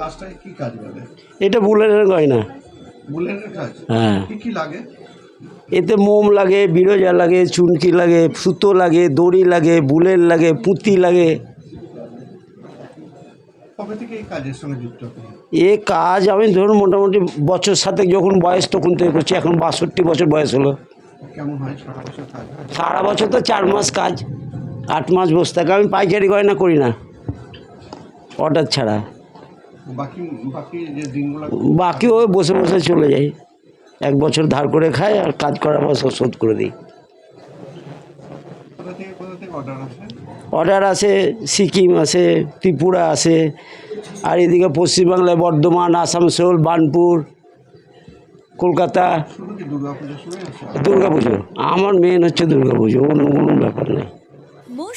কাজটা কি কাজ বলে এটা বুলেটের গয়না। বুলেটের কাজ? হ্যাঁ। কি কি লাগে? এতে মোম লাগে বিরোজা লাগে চুনকি লাগে সুতো লাগে দড়ি লাগে বুলেট লাগে পুঁতি লাগে। এ কাজ আমি ধরুন মোটামুটি বছর সাথে যখন বয়স তখন থেকে করছি এখন বাষট্টি বছর বয়স হলো। সারা বছর তো চার মাস কাজ আট মাস বসে থাকে আমি পাইকারি গয়না করি না অর্ডার ছাড়া। বাকি বাকি যে দিনগুলো বাকি ওই বসে বসে চলে যাই। এক বছর ধার করে খাই আর কাজ করার পর সব শোধ করে দিই। অর্ডার আছে সিকিম আছে ত্রিপুরা আছে আর এদিকে পশ্চিমবাংলায় বর্ধমান আসানসোল বার্নপুর কলকাতা। শুধু কি দুর্গা পুজোর সময় আসে? দুর্গা পুজো আমার মেন হচ্ছে দুর্গা পুজো অন্য কোনো ব্যাপার নেই।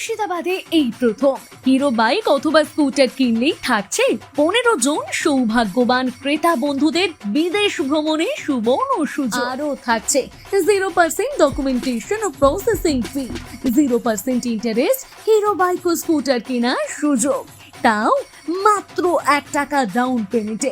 মুর্শিদাবাদে এই প্রথম। হিরো বাইক অথবা স্কুটার কিনলেই থাকছে পনেরো জন সৌভাগ্যবান ক্রেতা বন্ধুদের বিদেশ ভ্রমণে সুবর্ণ সুযোগ। আরও থাকছে জিরো পার্সেন্ট ডকুমেন্টেশন ও processing fee zero percent interest Hero bike ও স্কুটার কেনার সুযোগ। তাও মাত্র এক টাকা ডাউন পেমেন্টে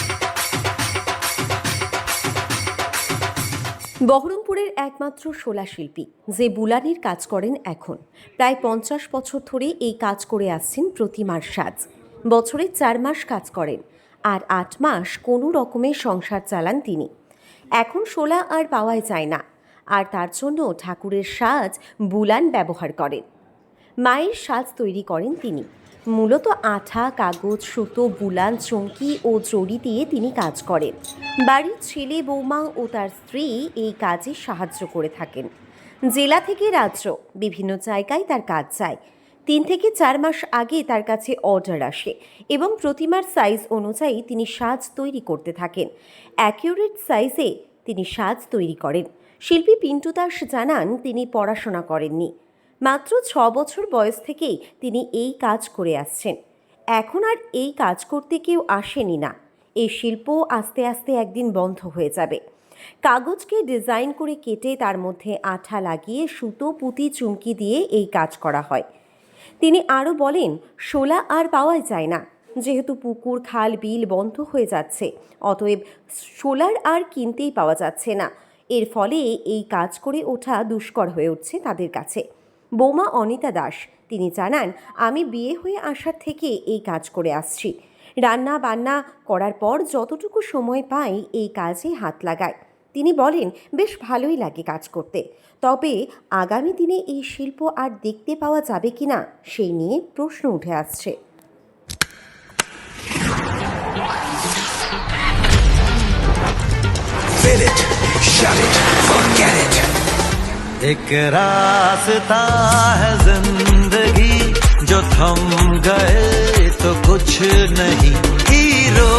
বহরমপুরের একমাত্র শোলা শিল্পী যে বুলানির কাজ করেন এখন। প্রায় পঞ্চাশ বছর ধরে এই কাজ করে আসছেন প্রতিমার সাজ। বছরে চার মাস কাজ করেন, আর আট মাস কোনো রকমের সংসার চালান তিনি। এখন শোলা আর পাওয়াই যায় না, আর তার জন্য ঠাকুরের সাজ বুলান ব্যবহার করেন। মায়ের সাজ তৈরি করেন তিনি। মূলত আঠা, কাগজ, সুতো, বুলান চৌকি ও জড়ি দিয়ে তিনি কাজ করেন। বাড়ির ছেলে, বৌমা ও তার স্ত্রী এই কাজে সাহায্য করে থাকেন। জেলা থেকে রাজ্য, বিভিন্ন জায়গায় তার কাজ যায়। তিন থেকে চার মাস আগে তার কাছে অর্ডার আসে এবং প্রতিমার সাইজ অনুযায়ী তিনি সাজ তৈরি করতে থাকেন। অ্যাকিউরেট সাইজে তিনি সাজ তৈরি করেন। শিল্পী পিন্টু দাস জানান, তিনি পড়াশোনা করেননি। মাত্র ছ বছর বয়স থেকেই তিনি এই কাজ করে আসছেন। এখন আর এই কাজ করতে কেউ আসেনি না। এই শিল্প আস্তে আস্তে একদিন বন্ধ হয়ে যাবে। কাগজকে ডিজাইন করে কেটে তার মধ্যে আঠা লাগিয়ে সুতো, পুঁতি, চুমকি দিয়ে এই কাজ করা হয়। তিনি আরও বলেন, শোলা আর পাওয়া যায় না। যেহেতু পুকুর, খাল, বিল বন্ধ হয়ে যাচ্ছে, অতএব শোলার আর কিনতেই পাওয়া যাচ্ছে না। এর ফলে এই কাজ করে ওঠা দুষ্কর হয়ে উঠছে তাদের কাছে। বৌমা অনিতা দাস। তিনি জানান আমি বিয়ে হয়ে আসার থেকে এই কাজ করে আসছি। রান্না বান্না করার পর যতটুকু সময় পাই এই কাজে হাত লাগায় তিনি বলেন বেশ ভালোই লাগে কাজ করতে। তবে আগামী দিনে এই শিল্প আর দেখতে পাওয়া যাবে কিনা সেই নিয়ে প্রশ্ন উঠে আসছে। It, shut it, forget it. एक रास्ता है जिंदगी जो थम गए तो कुछ नहीं हीरो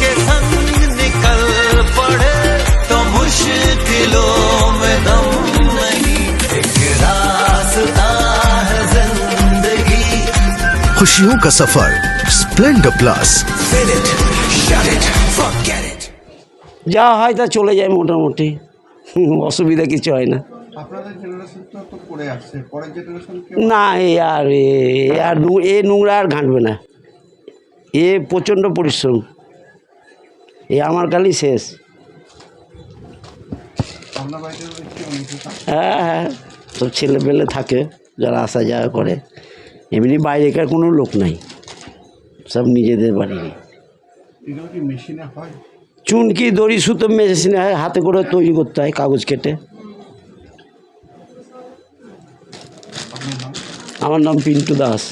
के संग निकल पड़े तो मुश्किलों में दम नहीं एक रास्ता है जिंदगी खुशियों का सफर Splendor plus Fill it, shut it, forget it. যা হয় তা চলে যায় মোটামুটি হুম, অসুবিধা কিছু হয় না না এ আর এ এ আর এ নোংরা আর ঘাঁটবে না। এ প্রচণ্ড পরিশ্রম। এ আমার কালই শেষ। হ্যাঁ হ্যাঁ সব ছেলে পেলে থাকে যারা আসা যাওয়া করে। এমনি বাইরেকার কোনো লোক নাই। সব নিজেদের বাড়ি। এগুলো কি মেশিনে হয়? চুনকি দড়ি সুতো মেশিনে হয় হাতে করে তৈরি করতে হয় কাগজ কেটে আপনার নাম আমার নাম পিন্টু দাস।